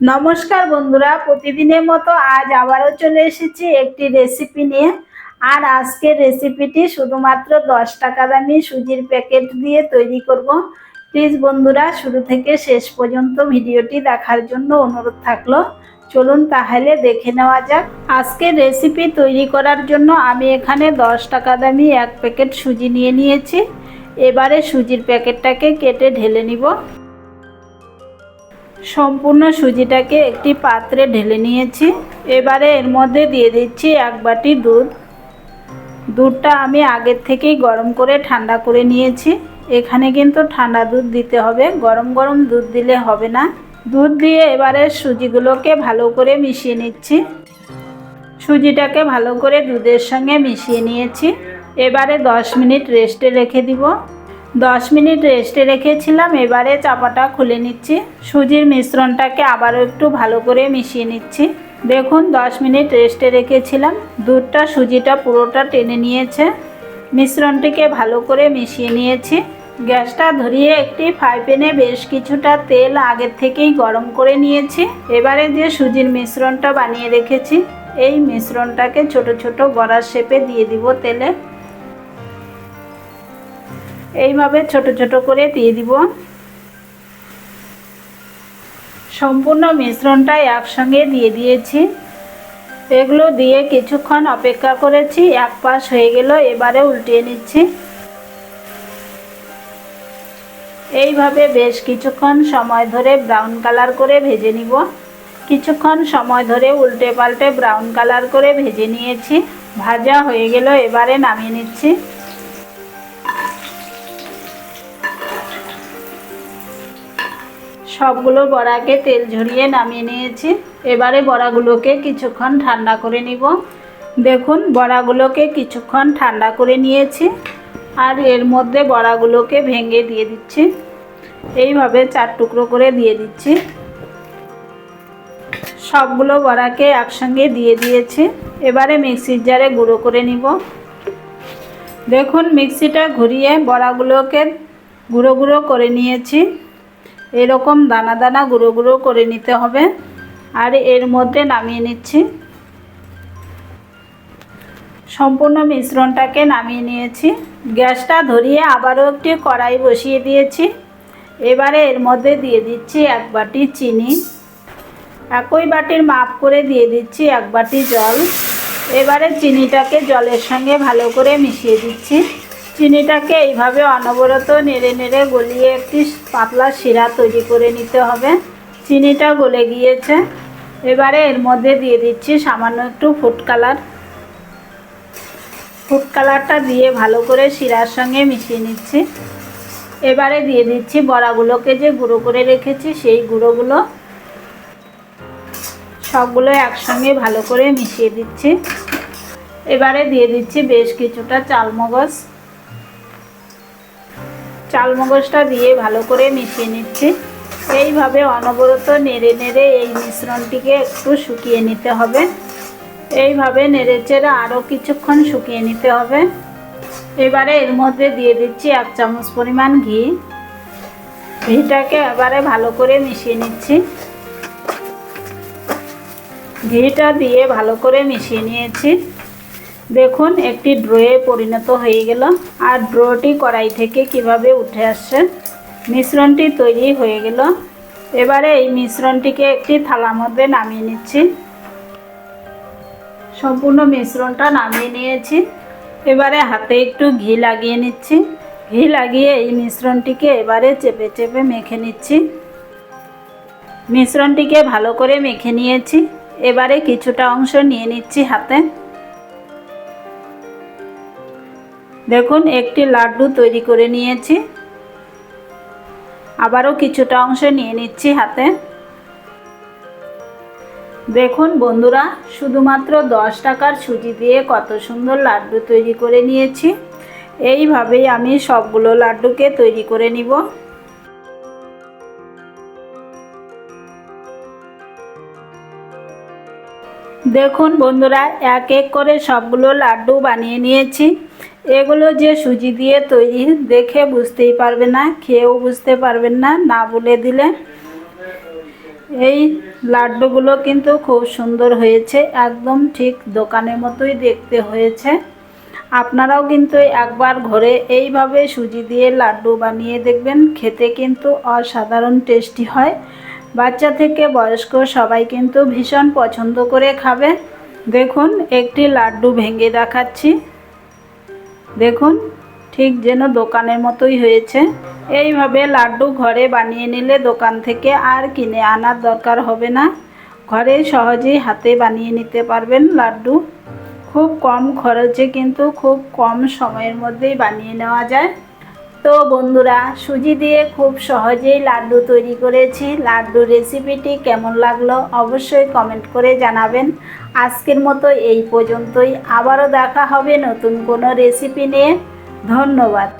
নমস্কার বন্ধুরা, প্রতিদিনের মতো আজ আবারও চলে এসেছি একটি রেসিপি নিয়ে। আর আজকের রেসিপিটি শুধুমাত্র দশ টাকা দামি সুজির প্যাকেট দিয়ে তৈরি করব। প্লিজ বন্ধুরা, শুরু থেকে শেষ পর্যন্ত ভিডিওটি দেখার জন্য অনুরোধ থাকল। চলুন তাহলে দেখে নেওয়া যাক। আজকের রেসিপি তৈরি করার জন্য আমি এখানে দশ টাকা দামি এক প্যাকেট সুজি নিয়ে নিয়েছি। এবারে সুজির প্যাকেটটাকে কেটে ঢেলে নিব। সম্পূর্ণ সুজিটাকে একটি পাত্রে ঢেলে নিয়েছি। এবারে এর মধ্যে দিয়ে দিচ্ছি এক বাটি দুধ। দুধটা আমি আগের থেকেই গরম করে ঠান্ডা করে নিয়েছি। এখানে কিন্তু ঠান্ডা দুধ দিতে হবে, গরম গরম দুধ দিলে হবে না। দুধ দিয়ে এবারে সুজিগুলোকে ভালো করে মিশিয়ে নিচ্ছি। সুজিটাকে ভালো করে দুধের সঙ্গে মিশিয়ে নিয়েছি। এবারে দশ মিনিট রেস্টে রেখে দিব। দশ মিনিট রেস্টে রেখেছিলাম, এবারে চাপাটা খুলে নিচ্ছি। সুজির মিশ্রণটাকে আবারও একটু ভালো করে মিশিয়ে নিচ্ছি। দেখুন, দশ মিনিট রেস্টে রেখেছিলাম। দুধটা, সুজিটা পুরোটা টেনে নিয়েছে। মিশ্রণটিকে ভালো করে মিশিয়ে নিয়েছি। গ্যাসটা ধরিয়ে একটি ফ্রাই প্যানে বেশ কিছুটা তেল আগের থেকেই গরম করে নিয়েছি। এবারে যে সুজির মিশ্রণটা বানিয়ে রেখেছি, এই মিশ্রণটাকে ছোট ছোট বড়ার শেপে দিয়ে দিব তেলে। এইভাবে ছোট ছোট করে দিয়ে দিব। সম্পূর্ণ মিশ্রণটা একসঙ্গে দিয়ে দিয়েছি। এগুলো দিয়ে কিছুক্ষণ অপেক্ষা করেছি, এক পাশ হয়ে গেল, এবারে উল্টিয়ে নিচ্ছি। এইভাবে বেশ কিছুক্ষণ সময় ধরে ব্রাউন কালার করে ভেজে নিব। কিছুক্ষণ সময় ধরে উল্টে পাল্টে ব্রাউন কালার করে ভেজে নিয়েছি। ভাজা হয়ে গেল, এবারে নামিয়ে নিচ্ছি। সবগুলো বড়াকে তেল ঝরিয়ে নামিয়ে নিয়েছি। এবারে বড়াগুলোকে কিছুক্ষণ ঠান্ডা করে নিব। দেখুন, বড়াগুলোকে কিছুক্ষণ ঠান্ডা করে নিয়েছি আর এর মধ্যে বড়াগুলোকে ভেঙে দিয়ে দিচ্ছি। এইভাবে চার টুকরো করে দিয়ে দিচ্ছি। সবগুলো বড়াকে একসঙ্গে দিয়ে দিয়েছি। এবারে মিক্সির জারে গুঁড়ো করে নিব। দেখুন, মিক্সিটা ঘুরিয়ে বড়াগুলোকে গুঁড়ো গুঁড়ো করে নিয়েছি। এরকম দানা দানা গুঁড়ো গুঁড়ো করে নিতে হবে। আর এর মধ্যে নামিয়ে নিচ্ছি। সম্পূর্ণ মিশ্রণটাকে নামিয়ে নিয়েছি। গ্যাসটা ধরিয়ে আবারও একটি কড়াই বসিয়ে দিয়েছি। এবারে এর মধ্যে দিয়ে দিচ্ছি এক বাটি চিনি। একই বাটির মাপ করে দিয়ে দিচ্ছি এক বাটি জল। এবারে চিনিটাকে জলের সঙ্গে ভালো করে মিশিয়ে দিচ্ছি। চিনিটাকে এইভাবে অনবরত নেড়ে নেড়ে গলিয়ে একটি পাতলা শিরা তৈরি করে নিতে হবে। চিনিটা গলে গিয়েছে। এবারে এর মধ্যে দিয়ে দিচ্ছি সামান্য একটু ফুড কালার। ফুড কালারটা দিয়ে ভালো করে শিরার সঙ্গে মিশিয়ে নিচ্ছি। এবারে দিয়ে দিচ্ছি বড়াগুলোকে যে গুঁড়ো করে রেখেছি সেই গুঁড়োগুলো। সবগুলো একসঙ্গে ভালো করে মিশিয়ে দিচ্ছি। এবারে দিয়ে দিচ্ছি বেশ কিছুটা চালমগজ। চালমগজটা দিয়ে ভালো করে মিশিয়ে নিচ্ছি। এইভাবে অনবরত নেড়ে নেড়ে এই মিশ্রণটিকে একটু শুকিয়ে নিতে হবে। এইভাবে নেড়ে চেড়ে আরও কিছুক্ষণ শুকিয়ে নিতে হবে। এবারে এর মধ্যে দিয়ে দিচ্ছি এক চামচ পরিমাণ ঘি। ঘিটাকে এবারে ভালো করে মিশিয়ে নিচ্ছি। ঘিটা দিয়ে ভালো করে মিশিয়ে নিয়েছি। দেখুন, একটি ড্রয়ে পরিণত হয়ে গেল। আর ড্রোটি কড়াই থেকে কীভাবে উঠে আসছে? মিশ্রণটি তৈরি হয়ে গেল। এবারে এই মিশ্রণটিকে একটি থালার মধ্যে নামিয়ে নিচ্ছি। সম্পূর্ণ মিশ্রণটা নামিয়ে নিয়েছি। এবারে হাতে একটু ঘি লাগিয়ে নিচ্ছি। ঘি লাগিয়ে এই মিশ্রণটিকে এবারে চেপে চেপে মেখে নিচ্ছি। মিশ্রণটিকে ভালো করে মেখে নিয়েছি। এবারে কিছুটা অংশ নিয়ে নিচ্ছি হাতে। দেখুন, একটি লাড্ডু তৈরি করে নিয়েছি। আবারও কিছুটা অংশ নিয়ে নিচ্ছি হাতে। দেখুন বন্ধুরা, শুধুমাত্র দশ টাকার সুজি দিয়ে কত সুন্দর লাড্ডু তৈরি করে নিয়েছি। এইভাবেই আমি সবগুলো লাড্ডুকে তৈরি করে নিব। দেখুন বন্ধুরা, এক এক করে সবগুলো লাড্ডু বানিয়ে নিয়েছি। এগুলো যে সুজি দিয়ে তৈরি, দেখে বুঝতেই পারবে না, খেয়েও বুঝতে পারবেন না না বলে দিলে। এই লাড্ডুগুলো কিন্তু খুব সুন্দর হয়েছে, একদম ঠিক দোকানের মতোই দেখতে হয়েছে। আপনারাও কিন্তু একবার ঘরে এইভাবে সুজি দিয়ে লাড্ডু বানিয়ে দেখবেন, খেতে কিন্তু অসাধারণ টেস্টি হয়। বাচ্চা থেকে বয়স্ক সবাই কিন্তু ভীষণ পছন্দ করে খাবে। দেখুন, একটি লাড্ডু ভেঙে দেখাচ্ছি। দেখুন, ঠিক যেন দোকানের মতোই হয়েছে। এইভাবে লাড্ডু ঘরে বানিয়ে নিলে দোকান থেকে আর কিনে আনার দরকার হবে না। ঘরে সহজেই হাতে বানিয়ে নিতে পারবেন লাড্ডু। খুব কম খরচে কিন্তু খুব কম সময়ের মধ্যেই বানিয়ে নেওয়া যায়। তো বন্ধুরা, সুজি দিয়ে খুব সহজেই লাড্ডু তৈরি করেছি। লাড্ডু রেসিপিটি কেমন লাগল অবশ্যই কমেন্ট করে জানাবেন। আজকের মতো এই পর্যন্তই। আবারও দেখা হবে নতুন কোনো রেসিপি নিয়ে। ধন্যবাদ।